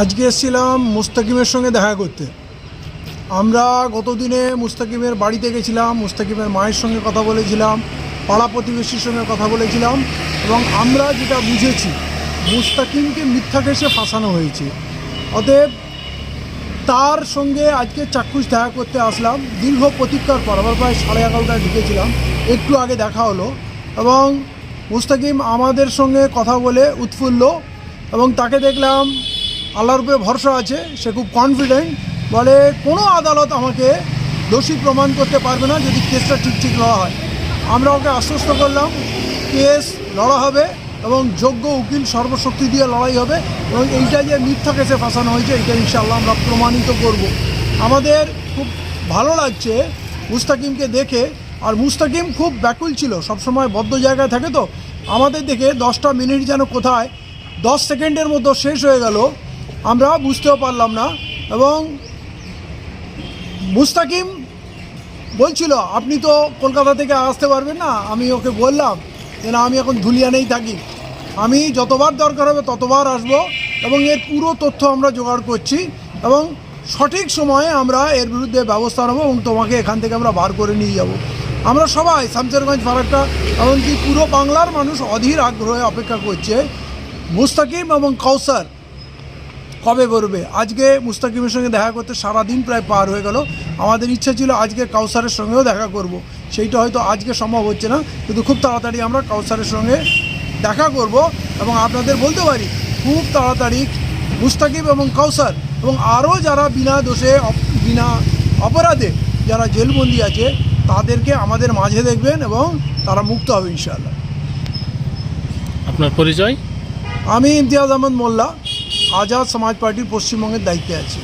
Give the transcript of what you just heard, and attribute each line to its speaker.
Speaker 1: আজকে এসেছিলাম মুস্তাকিমের সঙ্গে দেখা করতে। আমরা গতদিনে মুস্তাকিমের বাড়িতে গেছিলাম, মুস্তাকিমের মায়ের সঙ্গে কথা বলেছিলাম, পাড়া প্রতিবেশীর সঙ্গে কথা বলেছিলাম এবং আমরা যেটা বুঝেছি, মুস্তাকিমকে মিথ্যা কেসে ফাঁসানো হয়েছে। অতএব তার সঙ্গে আজকে চাক্ষুষ দেখা করতে আসলাম, দীর্ঘ প্রতীক্ষার পর, আবার প্রায় সাড়ে এগারোটায় ঢুকেছিলাম, একটু আগে দেখা হলো এবং মুস্তাকিম আমাদের সঙ্গে কথা বলে উৎফুল্ল এবং তাকে দেখলাম আল্লাহর উপরে ভরসা আছে, সে খুব কনফিডেন্ট বলে কোনো আদালত আমাকে দোষী প্রমাণ করতে পারবে না যদি কেসটা ঠিক ঠিক লড়া হয়। আমরা ওকে আশ্বস্ত করলাম কেস লড়া হবে এবং যোগ্য উকিল সর্বশক্তি দিয়ে লড়াই হবে এবং এইটা যে মিথ্যা কেসে ফাঁসানো হয়েছে এইটা ইনশাল্লাহ আমরা প্রমাণিত করব। আমাদের খুব ভালো লাগছে মুস্তাকিমকে দেখে, আর মুস্তাকিম খুব ব্যাকুল ছিল, সবসময় বদ্ধ জায়গায় থাকে তো। আমাদের দেখে দশটা মিনিট যেন কোথায়, দশ সেকেন্ডের মতো শেষ হয়ে গেল। আমরা বুঝতেও পারলাম না। এবং মুস্তাকিম বলছিল, আপনি তো কলকাতা থেকে আসতে পারবেন না। আমি ওকে বললাম যে, না, আমি এখন ধুলিয়ানেই থাকি। আমি যতবার দরকার হবে ততবার আসব এবং এর পুরো তথ্য আমরা জোগাড় করছি এবং সঠিক সময়ে আমরা এর বিরুদ্ধে ব্যবস্থা নেব এবং তোমাকে এখান থেকে আমরা বার করে নিয়ে যাব। আমরা সবাই শামসেরগঞ্জ ফারাক্কা এমনকি পুরো বাংলার মানুষ অধীর আগ্রহে অপেক্ষা করছে। মুস্তাকিম এবং কৌসার কবে বেরোবে আজকে মুস্তাকিমের সঙ্গে দেখা করতে সারা দিন প্রায় পার হয়ে গেল। আমাদের ইচ্ছা ছিল আজকে কাউসারের সঙ্গেও দেখা করব। সেইটা হয়তো আজকে সম্ভব হচ্ছে না। কিন্তু খুব তাড়াতাড়ি আমরা কাউসারের সঙ্গে দেখা করব এবং আপনাদের বলতে পারি খুব তাড়াতাড়ি মুস্তাকিব এবং কাউসার এবং আরও যারা বিনা দোষে বিনা অপরাধে যারা জেলবন্দি আছে তাদেরকে আমাদের মাঝে দেখবেন এবং তারা মুক্ত হবে ইনশাআল্লাহ।
Speaker 2: আপনার পরিচয়?
Speaker 1: আমি ইমতিয়াজ আহমদ মোল্লা। আজাদ সমাজ পার্টির পশ্চিমবঙ্গের দায়িত্বে আছি।